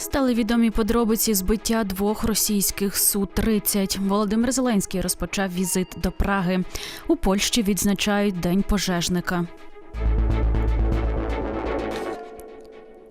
Стали відомі подробиці збиття двох російських Су-30. Володимир Зеленський розпочав візит до Праги. У Польщі відзначають День пожежника.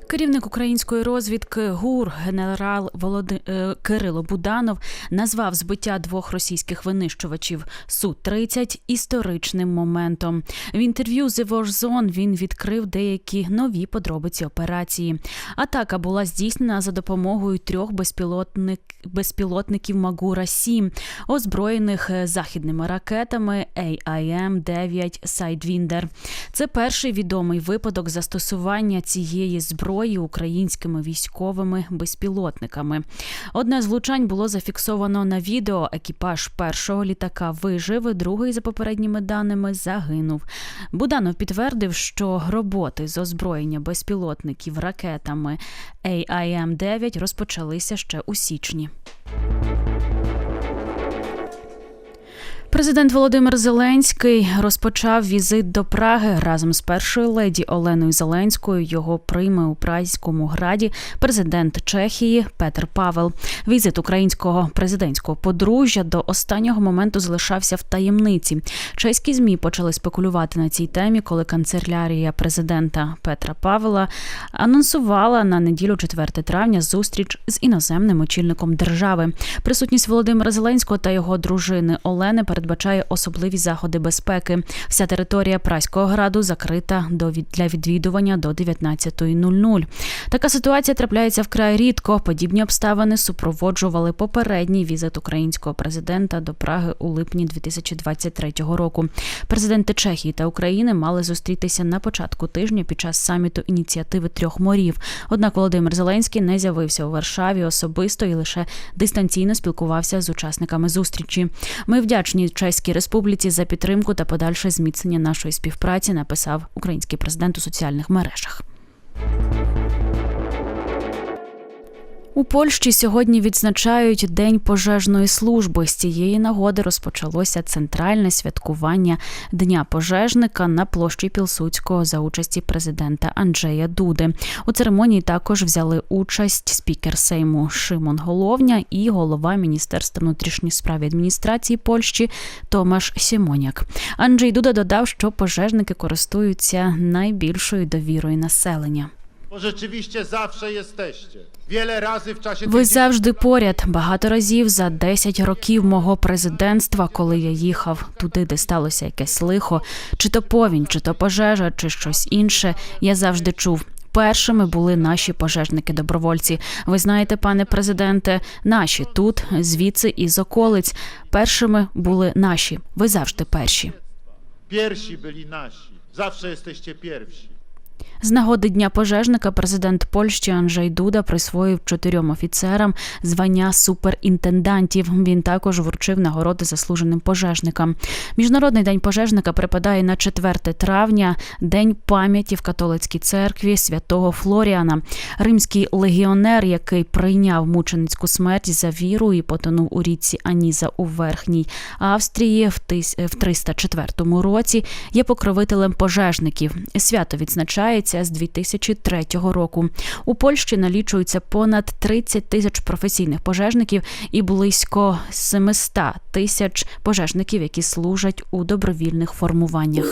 Керівник української розвідки ГУР генерал Володи... е, Кирило Буданов назвав збиття двох російських винищувачів Су-30 історичним моментом. В інтерв'ю The War він відкрив деякі нові подробиці операції. Атака була здійснена за допомогою трьох безпілотник... безпілотників Магура-7, озброєних е, західними ракетами AIM-9 Sidewinder. Це перший відомий випадок застосування цієї зброї українськими військовими безпілотниками. Одне з влучань було зафіксовано на відео. Екіпаж першого літака вижив, другий, за попередніми даними, загинув. Буданов підтвердив, що роботи з озброєння безпілотників ракетами AIM-9 розпочалися ще у січні. Президент Володимир Зеленський розпочав візит до Праги разом з першою леді Оленою Зеленською. Його прийме у Празькому граді президент Чехії Петр Павел. Візит українського президентського подружжя до останнього моменту залишався в таємниці. Чеські змі почали спекулювати на цій темі, коли канцелярія президента Петра Павела анонсувала на неділю 4 травня зустріч з іноземним очільником держави. Присутність Володимира Зеленського та його дружини Олени передбачає особливі заходи безпеки. Вся територія Праського граду закрита до для відвідування до 19.00. Така ситуація трапляється вкрай рідко. Подібні обставини супроводжували попередній візит українського президента до Праги у липні 2023 року. Президенти Чехії та України мали зустрітися на початку тижня під час саміту ініціативи трьох морів. Однак Володимир Зеленський не з'явився у Варшаві особисто і лише дистанційно спілкувався з учасниками зустрічі. Ми вдячні Чеській Республіці за підтримку та подальше зміцнення нашої співпраці. Написав український президент у соціальних мережах. У Польщі сьогодні відзначають День пожежної служби. З цієї нагоди розпочалося центральне святкування Дня пожежника на площі Пілсудського за участі президента Анджея Дуди. У церемонії також взяли участь спікер Сейму Шимон Головня і голова Міністерства внутрішніх справ і адміністрації Польщі Томаш Сімоняк. Анджей Дуда додав, що пожежники користуються найбільшою довірою населення. Bo rzeczywiście zawsze jesteście. Wiele razy w czasie Ви завжди поряд багато разів за 10 років мого президентства, коли я їхав туди, де сталося якесь лихо, чи то повінь, чи то пожежа, чи щось інше. Я завжди чув. Першими були наші пожежники-добровольці. Ви знаєте, пане президенте, наші тут, звідси і з околиць. Першими були наші. Ви завжди перші. Pierwsi byli nasi. Zawsze jesteście pierwsi. З нагоди дня пожежника президент Польщі Анджей Дуда присвоїв чотирьом офіцерам звання суперінтендантів. Він також вручив нагороди заслуженим пожежникам. Міжнародний день пожежника припадає на 4 травня, день пам'яті в католицькій церкві святого Флоріана. Римський легіонер, який прийняв мученицьку смерть за віру і потонув у річці Аніза у Верхній Австрії в тис- в 304 році, є покровителем пожежників. Свято відзначається з 2003 року. У Польщі налічується понад 30 тисяч професійних пожежників і близько 700 тисяч пожежників, які служать у добровільних формуваннях.